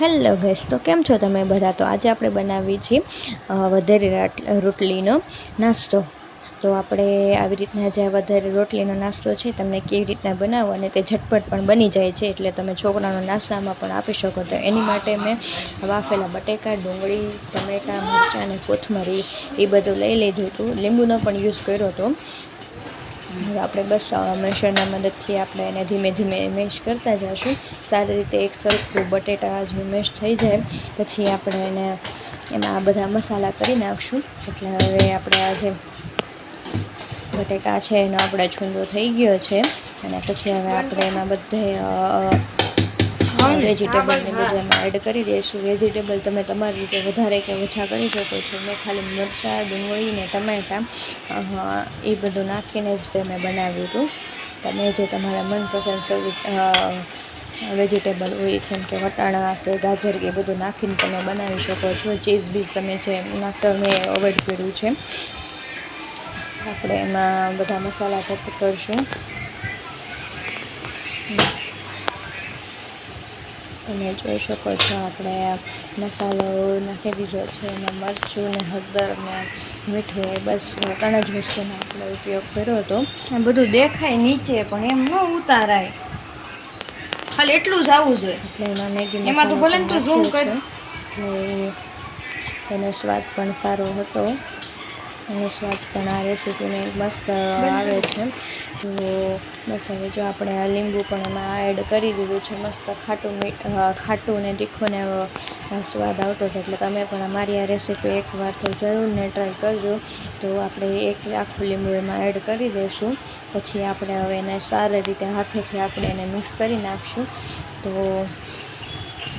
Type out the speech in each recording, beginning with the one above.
Hello gas તો કેમ છો તમે બધા? તો આજે આપણે બનાવીએ છીએ વધારે રાટ- રોટલીનો નાસ્તો. તો આપણે આવી રીતના જે વધારે રોટલીનો નાસ્તો છે, તમને કેવી રીતના બનાવો અને તે ઝટપટ પણ બની જાય છે, એટલે તમે છોકરાનો નાસ્તામાં પણ આપી શકો. તો એની માટે મેં વાફેલા બટેકા, ડુંગળી, ટમેટાં, મરચાં અને કોથમરી એ બધું લઈ લીધું હતું. લીંબુનો પણ યુઝ કર્યો હતો. હવે આપણે બસ અ, મદદથી આપણે એને ધીમે ધીમે મેશ કરતા જઈશું સારી રીતે એક સરખું બટેટા જે મેશ થઈ જાય પછી આપણે એને એમાં આ બધા મસાલા કરી નાખશું. એટલે હવે આપણે આ જે બટેકા છે એનો આપણે છૂંદો થઈ ગયો છે. અને પછી હવે આપણે એમાં બધે વેજીટેબલ ને બધું એડ કરી દઈશું. વેજીટેબલ તમે તમારી રીતે વધારે કે ઓછા કરી શકો છો. મેં ખાલી મરચાં, ડુંગળી ને ટમેટાં એ બધું નાખીને જ તે મેં બનાવ્યું હતું. તમે જે તમારા મનપસંદ સર્વિસ વેજીટેબલ હોય, જેમ કે વટાણા કે ગાજર કે બધું નાખીને તમે બનાવી શકો છો. ચીઝ બીઝ તમે જે નાખતા મેં અવોઇડ કર્યું છે. આપણે એમાં બધા મસાલા તત્વ કરશું. તમે જોઈ શકો છો આપણે મસાલો નાખી દીધો છે એમાં મરચું ને હળદર ને મીઠું એ બસ ત્રણ જ વસ્તુનો આપણે ઉપયોગ કર્યો હતો. બધું દેખાય નીચે પણ એમ ન ઉતારાય. ખાલી એટલું જ આવવું જોઈએ. એટલે એમાં મેગી એમાં તો ભલે તો ઝૂમ કર. એનો સ્વાદ પણ સારો હતો. એનો સ્વાદ પણ આ રેસીપીને મસ્ત આવે છે. તો બસ હવે જો આપણે આ લીંબુ પણ એમાં એડ કરી દીધું છે મસ્ત ખાટું મીઠ ખાટું ને તીખું ને સ્વાદ આવતો હતો એટલે તમે પણ અમારી આ રેસીપી એકવાર તો જરૂર ને ટ્રાય કરજો. તો આપણે એક આખું લીંબુ એમાં એડ કરી દઈશું. પછી આપણે હવે એને સારી રીતે હાથેથી આપણે એને મિક્સ કરી નાખશું. તો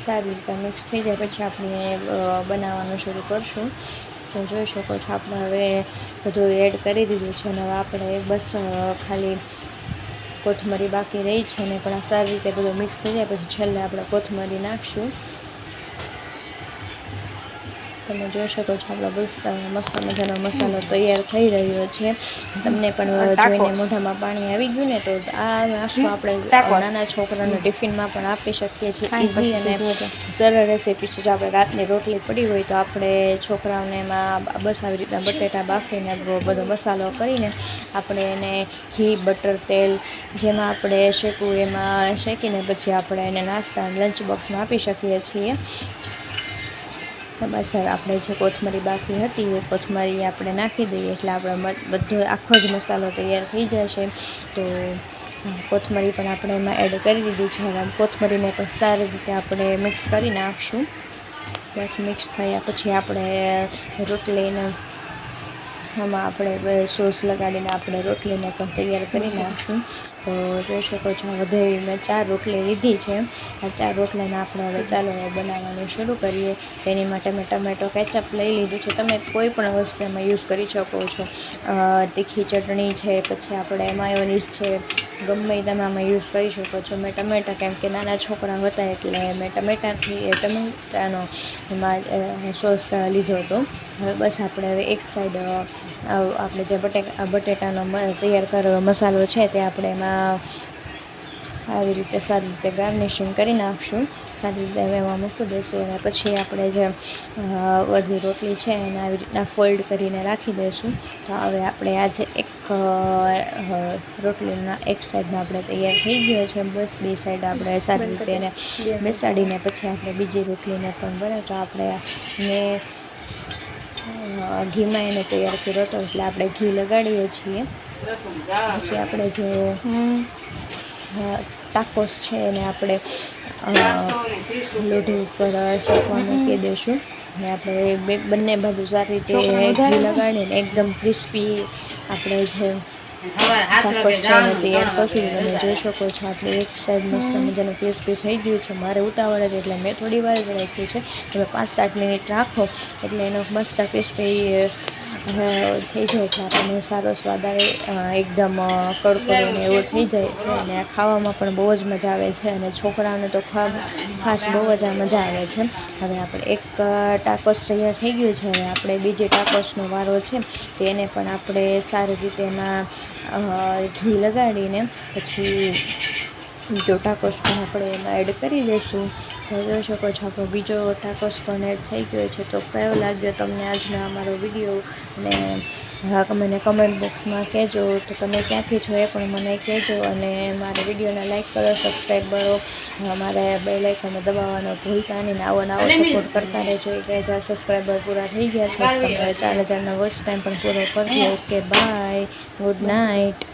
સારી રીતે મિક્સ થઈ જાય. પછી આપણે બનાવવાનું શરૂ કરશું. તો જોઈ શકો છો, આપણે હવે બધું એડ કરી દીધું છે અને હવે આપણે બસ ખાલી કોથમરી બાકી રહી છે ને પણ આ સારી રીતે બધું મિક્સ થઈ જાય, પછી છેલ્લે આપણે કોથમરી નાખશું. તમે જોઈ શકો છો આપણો મસ્ત મસ્ત મજાનો મસાલો તૈયાર થઈ રહ્યો છે. તમને પણ જોઈને મોઢામાં પાણી આવી ગયું ને તો આ નાસ્તો આપણે નાના છોકરાને ટિફિનમાં પણ આપી શકીએ છીએ. ઇઝી અને સરળ રેસીપી છે. જો આપણે રાતની રોટલી પડી હોય તો આપણે છોકરાઓને એમાં બસ આવી રીતના બટેટા બાફીને બધો મસાલો કરીને આપણે એને ઘી બટર તેલ જેમાં આપણે શેકવું એમાં શેકીને પછી આપણે એને નાસ્તા લંચ બોક્સમાં આપી શકીએ છીએ. બસ આપણે જે કોથમરી બાકી હતી એ કોથમરી આપણે નાખી દઈએ એટલે આપણે બધો આખો જ મસાલો તૈયાર થઈ જશે. તો કોથમરી પણ આપણે એમાં એડ કરી દીધી છે હવે કોથમરીને પણ સારી રીતે આપણે મિક્સ કરી નાખશું. બસ મિક્સ થયા પછી આપણે રોટલીને આમાં આપણે સોસ લગાડીને આપણે રોટલીને પણ તૈયાર કરી નાખશું. તો જોઈ શકો છો વધે મેં ચાર રોટલી લીધી છે. આ ચાર રોટલીને આપણે હવે ચાલો બનાવવાનું શરૂ કરીએ. તેની માટે મેં ટમેટો, કેચઅપ લઈ લીધું છે. તમે કોઈ પણ વસ્તુ એમાં યુઝ કરી શકો છો. તીખી ચટણી છે, પછી આપણે માયોનીઝ છે. ગમે તમે આમાં યુઝ કરી શકો છો. મેં ટમેટા કેમ કે નાના છોકરા હતા એટલે મેં ટમેટાથી ટમેટાનો સોસ લીધો હતો. હવે બસ આપણે હવે એક સાઈડ આપણે જે બટેકા બટેટાનો તૈયાર કરેલો મસાલો છે તે આપણે એમાં આવી રીતે સારી રીતે ગાર્નિશિંગ કરી નાખશું. સારી રીતે હવે એમાં મૂકી દઈશું અને પછી આપણે જે અડધી રોટલી છે એને આવી રીતના ફોલ્ડ કરીને રાખી દઈશું. તો હવે આપણે આજે એક રોટલીના એક સાઈડમાં આપણે તૈયાર થઈ ગયો છે. બસ બે સાઈડ આપણે સારી રીતે એને બેસાડીને પછી આપણે બીજી રોટલીને પણ બને તો આપણે મેં ઘીમાં એને તૈયાર કર્યો હતો. એટલે આપણે ઘી લગાડીએ છીએ. પછી આપણે જે ટાકોસ છે એને આપણે લોઢી ઉપર શેકવાનું કહી દઈશું. અને આપણે બે બંને બાજુ સારી રીતે ઘી લગાડીને એકદમ ક્રિસ્પી આપણે જે ટાકોસ છે એને ત્રણ કરશું તમે જોઈ શકો છો. આપણે એક સાઈડ મસ્ત મજાનું ક્રિસ્પી થઈ ગયું છે. મારે ઉતાવળ જ એટલે મેં થોડી વાર જ રાખ્યું છે. તમે પાંચ સાત મિનિટ રાખો એટલે એનો મસ્ત ક્રિસ્પી થઈ જાય છે. આપણને સારો સ્વાદ આવે એકદમ કડકો અને એવો થઈ જાય છે. અને આ ખાવામાં પણ બહુ જ મજા આવે છે. અને છોકરાઓને તો ખાસ બહુ જ આ મજા આવે છે. હવે આપણે એક ટાકોસ તૈયાર થઈ ગયું છે. હવે આપણે બીજી ટાકોસનો વારો છે. તો એને પણ આપણે સારી રીતે એમાં ઘી લગાડીને પછી બીજો ટાકોસ પણ આપણે એમાં એડ કરી દઈશું. જોઈ શકો છો આપણો બીજો ટાકોસ પણ એડ થઈ ગયો છે. તો કયો લાગ્યો તમને આજનો અમારો વીડિયો અને હા, મને કમેન્ટ બોક્સમાં કહેજો. તો તમે ક્યાંથી છો એ પણ મને કહેજો. અને મારા વિડીયોને લાઈક કરો સબસ્ક્રાઈબ કરો. અમારે બે લાઇકોને દબાવવાનો ભૂલતા નહીં આવો ને આવો સપોર્ટ કરતા રહેજો. એક હજાર સબસ્ક્રાઈબર પૂરા થઈ ગયા છે. તમારે ચાર હજારનો વોચ ટાઈમ પણ પૂરો કરજો ઓકે બાય ગુડ નાઇટ